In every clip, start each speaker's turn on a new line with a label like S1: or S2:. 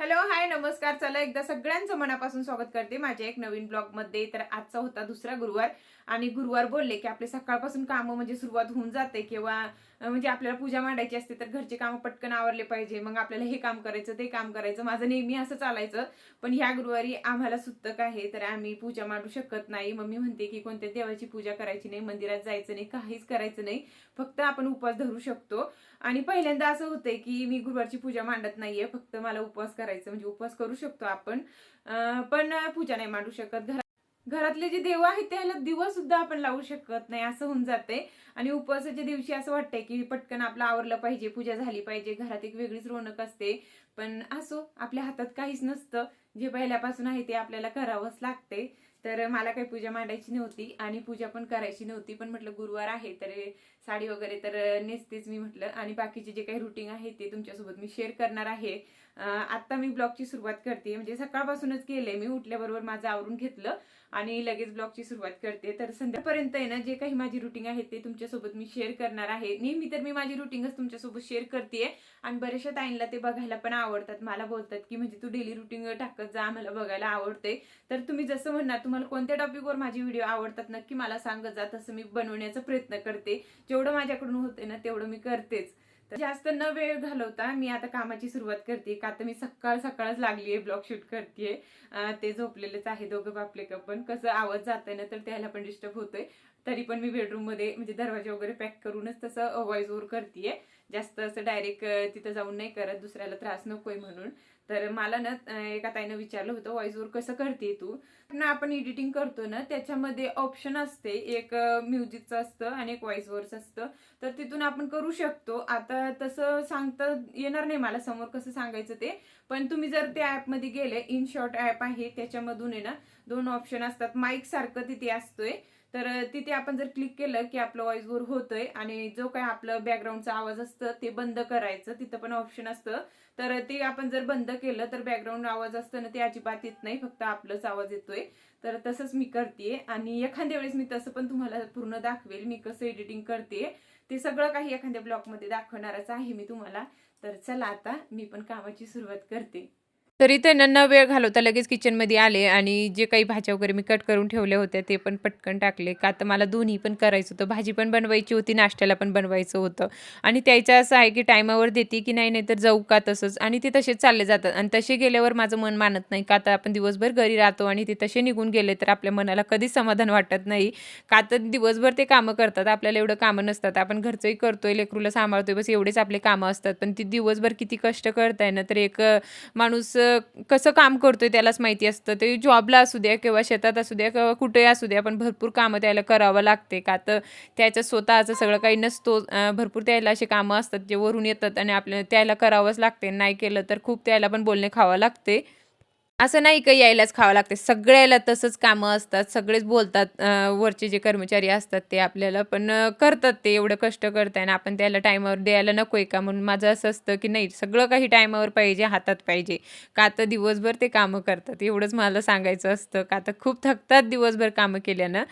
S1: Hello hi नमस्कार. चला एकदा सगळ्यांचं मनापासून स्वागत करते. माझ्या एक नवीन ब्लॉगमध्ये तर आजचा होता दुसरा गुरुवार आणि गुरुवार बोलले की आपले सकाळपासून कामं म्हणजे सुरुवात होऊन जाते किंवा म्हणजे आपल्याला पूजा मांडायची असते तर घरचे कामं पटकन आवरले पाहिजे. मग आपल्याला हे काम करायचं ते काम करायचं. माझं नेहमी असं चालायचं पण ह्या गुरुवारी आम्हाला सुतक आहे. तर आम्ही पूजा मांडू शकत नाही. मम्मी म्हणते की कोणत्या देवाची पूजा करायची नाही मंदिरात जायचं नाही काहीच करायचं नाही. फक्त आपण उपवास धरू शकतो. आणि पहिल्यांदा असं होतंय की मी गुरुवारची पूजा मांडत नाहीये. फक्त मला उपवास करायचं म्हणजे उपवास करू शकतो आपण. पण पूजा नाही मांडू शकत. घरात घरातले जे देव आहेत त्याला दिवस सुद्धा आपण लावू शकत नाही असं होऊन जाते आणि उपवासाच्या दिवशी असं वाटतंय की पटकन आपलं आवरलं पाहिजे पूजा झाली पाहिजे घरात एक वेगळीच रोनक असते. पण असो आपल्या हातात काहीच नसतं. जे पहिल्यापासून आहे ते आपल्याला करावंच लागते तर मला काही पूजा मांडायची नव्हती आणि पूजा पण करायची नव्हती. पण म्हटलं गुरुवार आहे तर साडी वगैरे तर नेसतेच मी म्हटलं. आणि बाकीचे जे काही रुटीन आहे ते तुमच्यासोबत मी शेअर करणार आहे. आत्ता मी ब्लॉगची सुरुवात करते. म्हणजे सकाळपासूनच केले मी. उठल्याबरोबर माझं आवरून घेतलं आणि लगेच ब्लॉगची सुरुवात करते. तर संध्यापर्यंत आहे ना जे काही माझी रुटीन आहे ते तुमच्यासोबत मी शेअर करणार आहे. नेहमी तर मी माझी रुटीनच तुमच्यासोबत शेअर करते आणि बऱ्याचशा ताईंना ते बघायला पण आवडतात. मला बोलतात की म्हणजे तू डेली रुटीन टाकत जा. आम्हाला बघायला आवडते तर तुम्ही जसं म्हणणार तुम्हाला कोणत्या टॉपिकवर माझी व्हिडिओ आवडतात नक्की मला सांगत जा. तसं मी बनवण्याचा प्रयत्न करते. जेवढं माझ्याकडून होते ना तेवढं मी करतेच. तर जास्त न वेळ घालवता मी आता कामाची सुरुवात करते. का तर मी सकाळ सकाळच लागली आहे ब्लॉग शूट करते ते झोपलेलेच आहे दोघं बापले पण. कसं आवाज जात ना तर त्याला पण डिस्टर्ब होतोय. तरी पण मी बेडरूममध्ये म्हणजे दरवाजे वगैरे पॅक करूनच तसं व्हॉइस ओव्हर करते जास्त असं डायरेक्ट तिथं जाऊन नाही करत. दुसऱ्याला त्रास नकोय म्हणून. तर मला ना एका ताईनं विचारलं होतं व्हॉइस ओवर कसं करते तू? ना आपण एडिटिंग करतो ना त्याच्यामध्ये ऑप्शन असते. एक म्युझिकचं असतं आणि एक व्हॉइस ओव्हरचं असतं. तर तिथून आपण करू शकतो. आता तसं सांगता येणार नाही मला समोर कसं सांगायचं ते. पण तुम्ही जर त्या ॲपमध्ये गेले इन शॉर्ट ॲप आहे त्याच्यामधून आहे ना दोन ऑप्शन असतात. माईक सारखं तिथे असतोय. तर तिथे आपण जर क्लिक केलं की आपलं व्हॉइस ओव्हर होतोय आणि जो काय आपलं बॅकग्राऊंडचा आवाज असतं ते बंद करायचं. तिथं पण ऑप्शन असतं. तर ते आपण जर बंद केलं तर बॅकग्राऊंड आवाज असतं ना ते अजिबात येत नाही. फक्त आपलंच आवाज येतोय. तर तसंच मी करते आणि एखाद्या वेळेस मी तसं पण तुम्हाला पूर्ण दाखवेल. मी कसं एडिटिंग करते ते सगळं काही एखाद्या ब्लॉगमध्ये दाखवणारच आहे मी तुम्हाला. तर चला आता मी पण कामाची सुरुवात करते. तरी त्यांना न वेळ घालवता लगेच किचनमध्ये आले आणि जे काही भाज्या वगैरे मी कट करून ठेवल्या होत्या ते पण पटकन टाकले. का तर मला दोन्ही पण करायचं होतं. भाजी पण बनवायची होती नाश्त्याला पण बनवायचं होतं. आणि त्याचं असं आहे की टायमावर देते की नाही नाही तर जाऊ का तसंच. आणि ते तसेच चालले जातात. आणि तसे गेल्यावर माझं मन मानत नाही. का तर आपण दिवसभर घरी राहतो आणि ते तसे निघून गेले तर आपल्या मनाला कधीच समाधान वाटत नाही. का तर दिवसभर ते कामं करतात. आपल्याला एवढं कामं नसतात. आपण घरचंही करतोय लेकरूला सांभाळतोय. बस एवढेच आपले कामं असतात. पण ती दिवसभर किती कष्ट करताय ना तर एक माणूस कसं काम करतोय त्यालाच माहिती असतं. ते जॉबला असू द्या किंवा शेतात असू द्या किंवा कुठेही असू द्या पण भरपूर कामं त्याला करावं लागते. का तर त्याचं स्वतःचं सगळं काही नसतो. भरपूर त्याला असे कामं असतात जे वरून येतात आणि आपल्याला त्याला करावंच लागते. नाही केलं तर खूप त्याला पण बोलणे खावं लागते. असं नाही का यायलाच खावं लागते. सगळ्याला तसंच कामं असतात सगळेच बोलतात वरचे जे कर्मचारी असतात ते आपल्याला पण करतात ते एवढं कष्ट करताय आणि आपण त्याला टायमावर द्यायला नको आहे का? म्हणून माझं असं असतं की नाही सगळं काही टायमावर पाहिजे हातात पाहिजे. का तर दिवसभर ते कामं करतात? एवढंच मला सांगायचं असतं. का तर खूप थकतात दिवसभर कामं केल्यानं?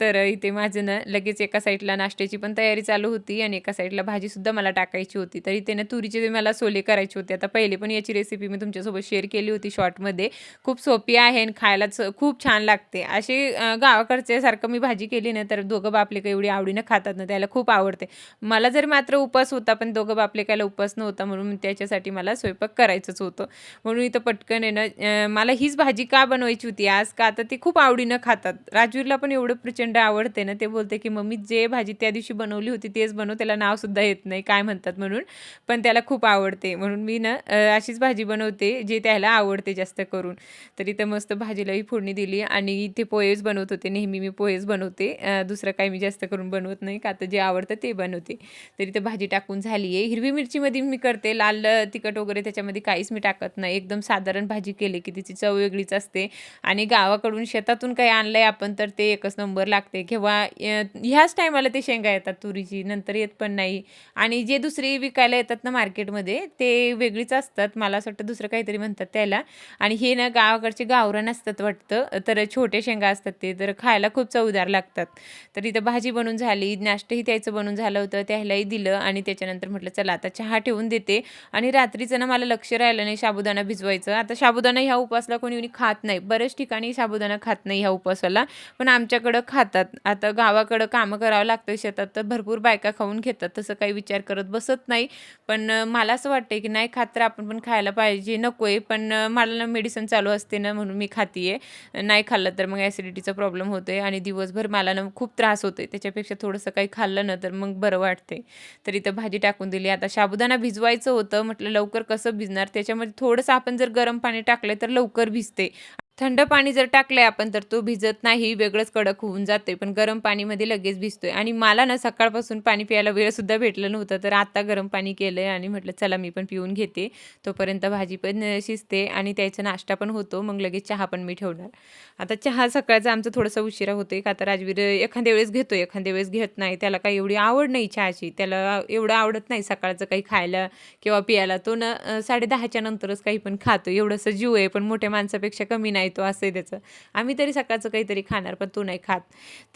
S1: तर इथे माझं ना लगेच एका साईडला नाश्त्याची पण तयारी चालू होती आणि एका साईडला भाजीसुद्धा मला टाकायची होती. तर इथे ना तुरीचे मला सोले करायचे होते. आता पहिले पण याची रेसिपी मी तुमच्यासोबत शेअर केली होती शॉर्टमध्ये खूप सोपी आहे आणि खायला खूप छान लागते. अशी गावाकडच्यासारखं मी भाजी केली ना तर दोघं बापले काही एवढी आवडीनं खातात ना त्याला खूप आवडते. मला जरी मात्र उपास होता पण दोघं बापले कायला उपास नव्हता म्हणून त्याच्यासाठी मला स्वयंपाक करायचंच होतं. म्हणून इथं पटकन आहे ना मला हीच भाजी का बनवायची होती आज? का तर ती खूप आवडीनं खातात. राजवीरला पण एवढं प्रचंड आवडते ना ते बोलते की मम्मी जे भाजी त्या दिवशी बनवली होती तेच बनव त्याला नावसुद्धा येत नाही काय म्हणतात म्हणून. पण त्याला खूप आवडते. म्हणून मी ना अशीच भाजी बनवते जे त्याला आवडते जास्त करून. करून. तर इथं मस्त भाजीलाही फोडणी दिली आणि इथे पोहेच बनवत होते. नेहमी मी पोहेच बनवते. दुसरं काही मी जास्त करून बनवत नाही. का तर जे आवडतं ते बनवते. तर ते भाजी टाकून झाली आहे. हिरवी मिरचीमध्ये मी करते. लाल तिखट वगैरे त्याच्यामध्ये काहीच मी टाकत नाही. एकदम साधारण भाजी केली की तिची चव वेगळीच असते. आणि गावाकडून शेतातून काही आणलं आहे आपण तर ते एकच नंबर लागते. किंवा ह्याच टायमाला ते शेंगा येतात तुरीची. नंतर येत पण नाही. आणि जे दुसरी विकायला येतात ना मार्केटमध्ये ते वेगळीच असतात. मला असं वाटतं दुसरं काहीतरी म्हणतात त्याला. आणि हे ना गावाकडचे गावरण असतात वाटतं. तर छोटे शेंगा असतात ते तर खायला खूप चवदार लागतात. तर इथं भाजी बनवून झाली नाश्ताही त्याचं बनून झालं होतं त्यालाही दिलं आणि त्याच्यानंतर म्हटलं चला आता चहा ठेवून देते. आणि रात्रीचं ना मला लक्ष राहिलं नाही साबुदाणा भिजवायचं. आता साबुदाणा ह्या उपवासला कोणी कोणी खात नाही. बऱ्याच ठिकाणी साबुदाणा खात नाही ह्या उपवासाला. पण आमच्याकडं खातात. आता गावाकडं कामं करावं लागतं शेतात तर भरपूर बायका खाऊन घेतात. तसं काही विचार करत बसत नाही. पण मला असं वाटतं की नाही खात तर आपण पण खायला पाहिजे. नको आहे पण मला ना मेडिसिन चालू असते ना म्हणून मी खातीये. नाही खाल्लं तर मग ॲसिडिटीचा प्रॉब्लेम होतो आहे आणि दिवसभर मला ना खूप त्रास होतो आहे त्याच्यापेक्षा थोडंसं काही खाल्लं ना तर मग बरं वाटते तर इथं भाजी टाकून दिली. आता साबुदाणा भिजवायचं होतं. म्हटलं लवकर कसं भिजणार? त्याच्यामध्ये थोडंसं आपण जर गरम पाणी टाकलं तर लवकर भिजते. थंड पाणी जर टाकलंय आपण तर तो भिजत नाही वेगळंच कडक होऊन जातोय. पण गरम पाणीमध्ये लगेच भिजतोय. आणि मला ना सकाळपासून पाणी प्यायला वेळसुद्धा भेटलं नव्हतं तर आत्ता गरम पाणी केलं आहे आणि म्हटलं चला मी पण पिऊन घेते. तोपर्यंत भाजी पण शिजते आणि त्याचा नाश्ता पण होतो. मग लगेच चहा पण मी ठेवणार. आता चहा सकाळचा आमचं थोडंसं उशिरा होतोय का तर राजवीर एखाद्या वेळेस घेतो एखाद्या वेळेस घेत नाही. त्याला काही एवढी आवड नाही चहाची. त्याला एवढं आवडत नाही सकाळचं काही खायला किंवा पियाला. तो ना साडेदहाच्या साडे दहाच्या नंतरच काही पण खातो. एवढंसं जीव आहे पण मोठ्या माणसापेक्षा कमी नाही नाही तो असं आहे त्याचं आम्ही तरी सकाळचं काहीतरी खाणार पण तो नाही खात.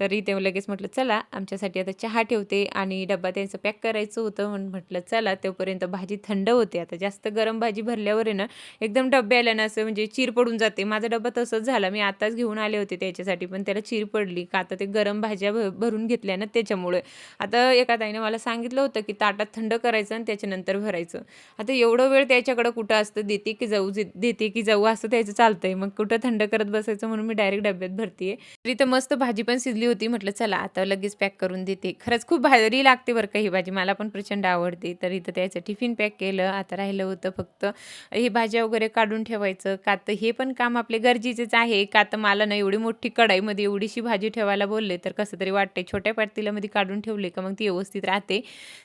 S1: तरी ते लगेच म्हटलं चला आमच्यासाठी आता चहा ठेवते. आणि डब्बा त्यांचं पॅक करायचं होतं म्हणून म्हटलं चला. तोपर्यंत भाजी थंड होते. आता जास्त गरम भाजी भरल्यावर आहे ना एकदम डब्याला ना असं म्हणजे चीर पडून जाते. माझा डब्बा तसंच झाला. मी आताच घेऊन आले होते त्याच्यासाठी पण त्याला चीर पडली का आता ते गरम भाज्या भ- भरून घेतल्या ना त्याच्यामुळे. आता एका ताईने मला सांगितलं होतं की ताटात थंड करायचं आणि त्याच्यानंतर भरायचं. आता एवढं वेळ त्याच्याकडं कुठं असतं देते की जाऊ जे- देते की जाऊ असं त्याचं चालतंय. मग कुठं थंड करत बसायचं म्हणून मी डायरेक्ट डब्यात भरतीये. तरी तर मस्त भाजी पण शिजली होती. म्हटलं चला आता लगेच पॅक करून देते. खरंच खूप भारी लागते बरं का ही भाजी. मला पण प्रचंड आवडते. तर इथं त्याचं टिफिन पॅक केलं. आता राहिलं होतं फक्त हे भाज्या वगैरे काढून ठेवायचं. का तर हे पण काम आपले गरजेचेच आहे. का तर मला ना एवढी मोठी कढाईमध्ये एवढीशी भाजी ठेवायला बोलले तर कसं तरी वाटते छोट्या पातीलामध्ये काढून ठेवले का मग ती व्यवस्थित राहते.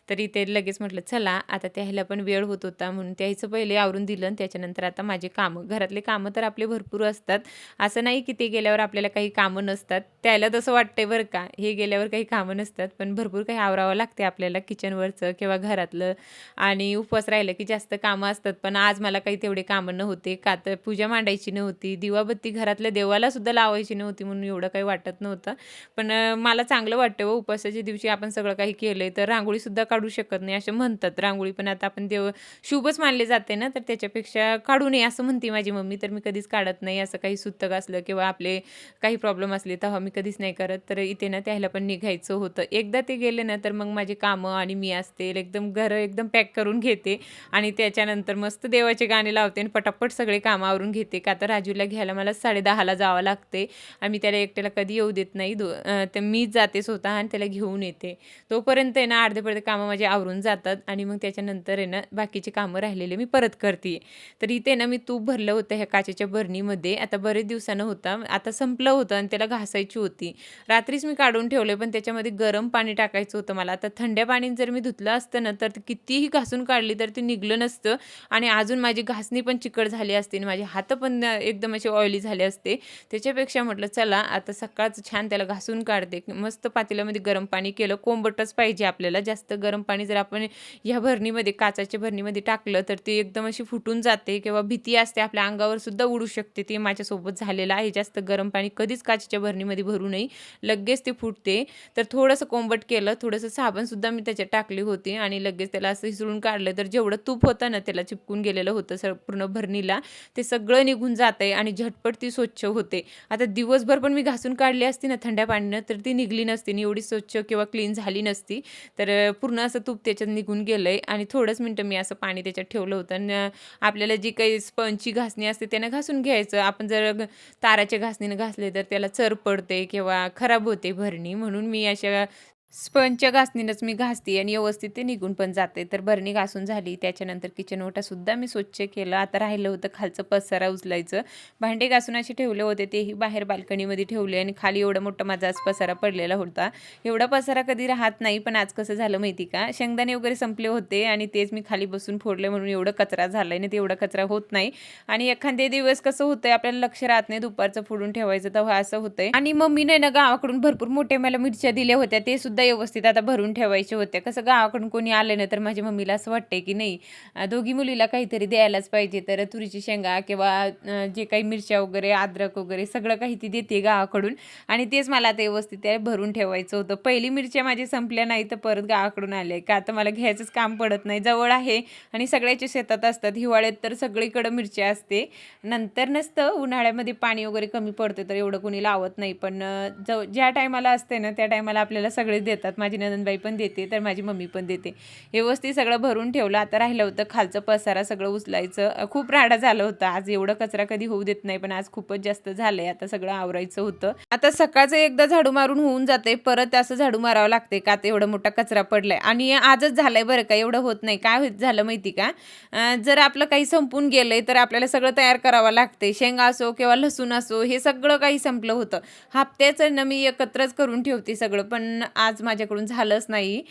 S1: तरी ते लगेच म्हटलं चला आता त्याला पण वेळ होत होता म्हणून त्याचं पहिले आवरून दिलं आणि त्याच्यानंतर आता माझे कामं घरातले कामं तर आपले भरपूर असतात. असं नाही की ते गेल्यावर आपल्याला काही कामं नसतात. त्याला तसं वाटते बरं का हे गेल्यावर काही कामं नसतात. पण भरपूर काही आवरावं लागते आपल्याला किचनवरचं किंवा घरातलं. आणि उपवास राहिलं की जास्त कामं असतात. पण आज मला काही तेवढे कामं नव्हते. का तर पूजा मांडायची नव्हती. दिवाबत्ती घरातल्या देवाला सुद्धा लावायची नव्हती म्हणून एवढं काही वाटत नव्हतं. पण मला चांगलं वाटतं व उपवासाच्या दिवशी आपण सगळं काही केलंय तर रांगोळीसुद्धा काढू शकत नाही. असं म्हणतात रांगोळी. पण आता आपण देव शुभच मानले जाते ना तर त्याच्यापेक्षा काढू नये असं म्हणते माझी मम्मी. तर मी कधीच काढत नाही असं काही सुतक असलं किंवा आपले काही प्रॉब्लेम असले तेव्हा मी कधीच नाही करत. तर इथे ना त्याला पण निघायचं होतं. एकदा ते गेले ना तर मग माझी कामं आणि मी असते. एकदम घरं एकदम पॅक करून घेते आणि त्याच्यानंतर मस्त देवाचे गाणे लावते आणि पटापट सगळे कामं आवरून घेते. का तर राजूला घ्यायला मला साडेदहाला जावं लागते. आणि त्याला एकट्याला कधी येऊ देत नाही. दो तर मीच जाते स्वतः आणि त्याला घेऊन येते. तोपर्यंत आहे ना अर्धे कामं माझे आवरून जातात आणि मग त्याच्यानंतर आहे ना बाकीचे कामं राहिलेले मी परत करते. तर इथे ना मी तूप भरलं होतं ह्या काचेच्या भरणीमध्ये आता बरेच दिवसानं होता. आता संपलं होतं आणि त्याला घासायची होती. रात्रीच मी काढून ठेवले पण त्याच्यामध्ये गरम पाणी टाकायचं होतं मला. आता थंड्या पाण्यात जर मी धुतलं असतं ना तर कितीही घासून काढली तर ते निघलं नसतं आणि अजून माझी घासणी पण चिकट झाली असते आणि माझे हात पण एकदम असे ऑइली झाले असते. त्याच्यापेक्षा म्हटलं चला आता सकाळचं छान त्याला घासून काढते. मस्त पातेल्यामध्ये गरम पाणी केलं. कोंबटच पाहिजे आपल्याला. जास्त गरम पाणी जर आपण ह्या भरणीमध्ये काचाच्या भरणीमध्ये टाकलं तर ते एकदम अशी फुटून जाते किंवा भीती असते. आपल्या अंगावर सुद्धा उडू शकते. ती ते माझ्यासोबत झालेला आहे. जास्त गरम पाणी कधीच काचेच्या भरणीमध्ये भरू नये. लगेच ते फुटते. तर थोडंसं कोंबट केलं थोडंसं साबणसुद्धा मी त्याच्यात टाकली होती आणि लगेच त्याला असं हिसळून काढलं. तर जेवढं तूप होतं ना त्याला चिपकून गेलेलं होतं सर पूर्ण भरणीला. ते सगळं निघून जात आहे आणि झटपट ती स्वच्छ होते. आता दिवसभर पण मी घासून काढली असती ना थंड्या पाण्यानं तर ती निघली नसती आणि एवढी स्वच्छ किंवा क्लीन झाली नसती. तर पूर्ण असं तूप त्याच्यात निघून गेलं आहे आणि थोडंच मिनटं मी असं पाणी त्याच्यात ठेवलं होतं. आणि आपल्याला जी काही स्पंजची घासणी असते त्यानं घासून घ्यायचं. आपण जर ग- ताराच्या घासणीनं घासले तर त्याला चर पडते किंवा खराब होते भरणी. म्हणून मी अशा स्पंजच्या घासणीनंच मी घासते आणि व्यवस्थित ते निघून पण जाते. तर भरणी घासून झाली. त्याच्यानंतर किचन ओटासुद्धा मी स्वच्छ केलं. आता राहिलं होतं खालचं पसारा उचलायचं. भांडे घासून असे ठेवले होते. तेही बाहेर बाल्कनीमध्ये ठेवले आणि खाली एवढा मोठा माझा आज पसारा पडलेला होता. एवढा पसारा कधी राहत नाही पण आज कसं झालं माहिती का? शेंगदाणे वगैरे संपले होते आणि तेच मी खाली बसून फोडले म्हणून एवढं कचरा झालाय ना ते एवढा कचरा होत नाही. आणि एखादे दिवस कसं होतंय आपल्याला लक्ष राहत नाही दुपारचं फोडून ठेवायचं. तेव्हा असं होतंय. आणि मम्मीने ना गावाकडून भरपूर मोठे मला मिरच्या दिल्या होत्या. ते सुद्धा सुद्धा व्यवस्थित आता भरून ठेवायचे होते. कसं गावाकडून कोणी आले ना तर माझ्या मम्मीला असं वाटतंय की नाही दोघी मुलीला काहीतरी द्यायलाच पाहिजे. तर तुरीची शेंगा किंवा जे काही मिरच्या वगैरे अद्रक वगैरे सगळं काही ती देते गावाकडून. आणि तेच मला आता व्यवस्थित ते भरून ठेवायचं होतं. पहिली मिरच्या माझ्या संपल्या नाही तर परत गावाकडून आले. का आता मला घ्यायचंच काम पडत नाही. जवळ आहे आणि सगळ्याच्या शेतात असतात. हिवाळ्यात तर सगळीकडं मिरच्या असते. नंतर नसतं. उन्हाळ्यामध्ये पाणी वगैरे कमी पडतं तर एवढं कोणी लावत नाही. पण जव ज्या टायमाला असते ना त्या टायमाला आपल्याला सगळे देतात. माझी नंदनबाई पण देते तर माझी मम्मी पण देते. व्यवस्थित सगळं भरून ठेवलं. आता राहिलं होतं खालचं पसारा सगळं उचलायचं. खूप राडा झालं होतं. आज एवढं कचरा कधी होऊ देत नाही पण आज खूपच जास्त झालंय. आता सगळं आवरायचं होतं. आता सकाळचं एकदा झाडू मारून होऊन जाते. परत असं झाडू मारावं लागते का? आता एवढा मोठा कचरा पडलाय. आणि आजच झालंय बरं का? एवढं होत नाही. काय होत झालं माहिती का? जर आपलं काही संपून गेलंय तर आपल्याला सगळं तयार करावं लागते. शेंगा असो किंवा लसूण असो हे सगळं काही संपलं होतं. हप्त्याचं न मी एकत्रच करून ठेवते सगळं. पण आज माझ्याकडून झालंच नाही.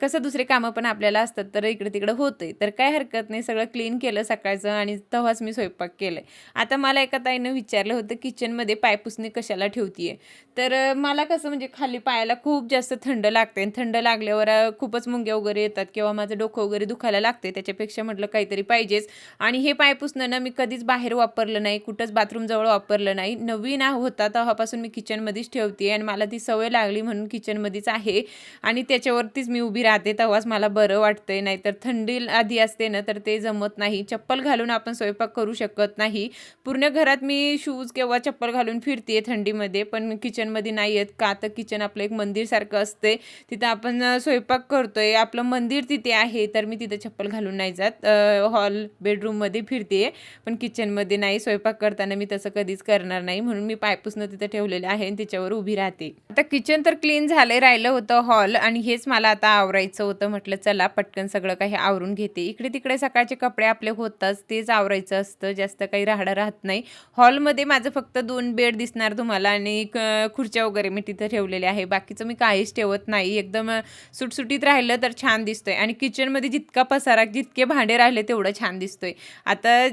S1: कसं दुसरे कामं पण आपल्याला असतात तर इकडे तिकडे होतंय. तर काय हरकत नाही सगळं क्लीन केलं सकाळचं आणि तेव्हाच मी स्वयंपाक केलं आता मला एका ताईनं विचारलं होतं किचनमध्ये पायपुसणी कशाला ठेवतीये? तर मला कसं म्हणजे खाली पायाला खूप जास्त थंड लागते आणि थंड लागल्यावर खूपच मुंग्या वगैरे येतात किंवा माझं डोकं वगैरे दुखायला लागते त्याच्यापेक्षा म्हटलं काहीतरी पाहिजेच. आणि हे पायपुसणं ना मी कधीच बाहेर वापरलं नाही कुठंच बाथरूमजवळ वापरलं नाही. नवीन होता तेव्हापासून मी किचनमध्येच ठेवते आणि मला ती सवय लागली म्हणून किचनमध्येच आहे. आणि त्याच्यावरतीच मी उभी राहते तेव्हाच मला बरं वाटतंय. नाहीतर थंडी आधी असते ना तर ते जमत नाही. चप्पल घालून आपण स्वयंपाक करू शकत नाही. पूर्ण घरात मी शूज किंवा चप्पल घालून फिरते थंडीमध्ये पण किचनमध्ये नाही येत. का तर किचन आपलं एक मंदिरसारखं असते. तिथं आपण स्वयंपाक करतोय. आपलं मंदिर तिथे आहे तर मी तिथं चप्पल घालून नाही जात. हॉल बेडरूममध्ये फिरते पण किचनमध्ये नाही. स्वयंपाक करताना मी तसं कधीच करणार नाही. म्हणून मी पायपुसणं तिथं ठेवलेलं आहे आणि त्याच्यावर उभी राहते. आता किचन तर क्लीन झालंय राहिलं होतं हॉल आणि हेच मला आता आवरायचं होतं. म्हटलं चला पटकन सगळं काही आवरून घेते. इकडे तिकडे सकाळचे कपडे आपले होतात तेच आवरायचं असतं. जास्त काही राहडं राहत नाही. हॉलमध्ये माझं फक्त दोन बेड दिसणार तुम्हाला आणि क- खुर्च्या वगैरे मी तिथं ठेवलेल्या आहे. बाकीचं मी काहीच ठेवत नाही. एकदम सुटसुटीत राहिलं तर छान दिसतोय. आणि किचनमध्ये जितका पसारा जितके भांडे राहिले तेवढं छान दिसतोय. आता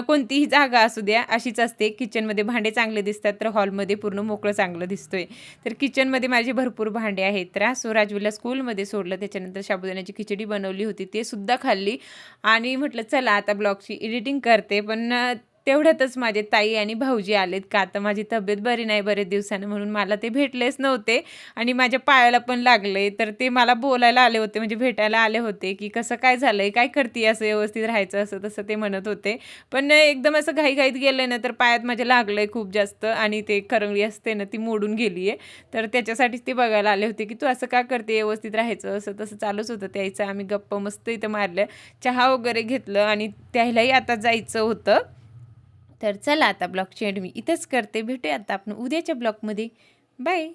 S1: कोणतीही जागा असू द्या अशीच असते. किचनमध्ये भांडे चांगले दिसतात तर हॉलमध्ये पूर्ण मोकळं चांगलं दिसतोय. तर किचनमध्ये माझे भरपूर भांडे आहेत. आहे त्रास हो, सो राजवीला स्कूलमध्ये सोडलं त्याच्यानंतर साबुदाण्याची खिचडी बनवली होती ते सुद्धा खाल्ली. आणि म्हटलं चला आता ब्लॉगची एडिटिंग करते. पण तेवढ्यातच माझे ताई आणि भाऊजी आलेत का आता माझी तब्येत बरी नाही बरेच दिवसानं म्हणून मला ते भेटलेच नव्हते आणि माझ्या पायाला पण लागले. तर ते मला बोलायला आले होते म्हणजे भेटायला आले होते की कसं काय झालं आहे काय करते असं व्यवस्थित राहायचं असं तसं ते म्हणत होते. पण एकदम असं घाईघाईत गेलं ना तर पायात माझ्या लागलं आहे खूप जास्त आणि ते करंगळी असते ना ती मोडून गेली आहे. तर त्याच्यासाठीच ते बघायला आले होते की तू असं का करते व्यवस्थित राहायचं असं तसं चालूच होतं त्याचं आम्ही गप्प मस्त इथं मारलं चहा वगैरे घेतलं आणि त्यालाही आता जायचं होतं. तर चला आता ब्लॉगची एंड मी इथंच करते. भेटूया आता आपण उद्याच्या ब्लॉगमध्ये बाय.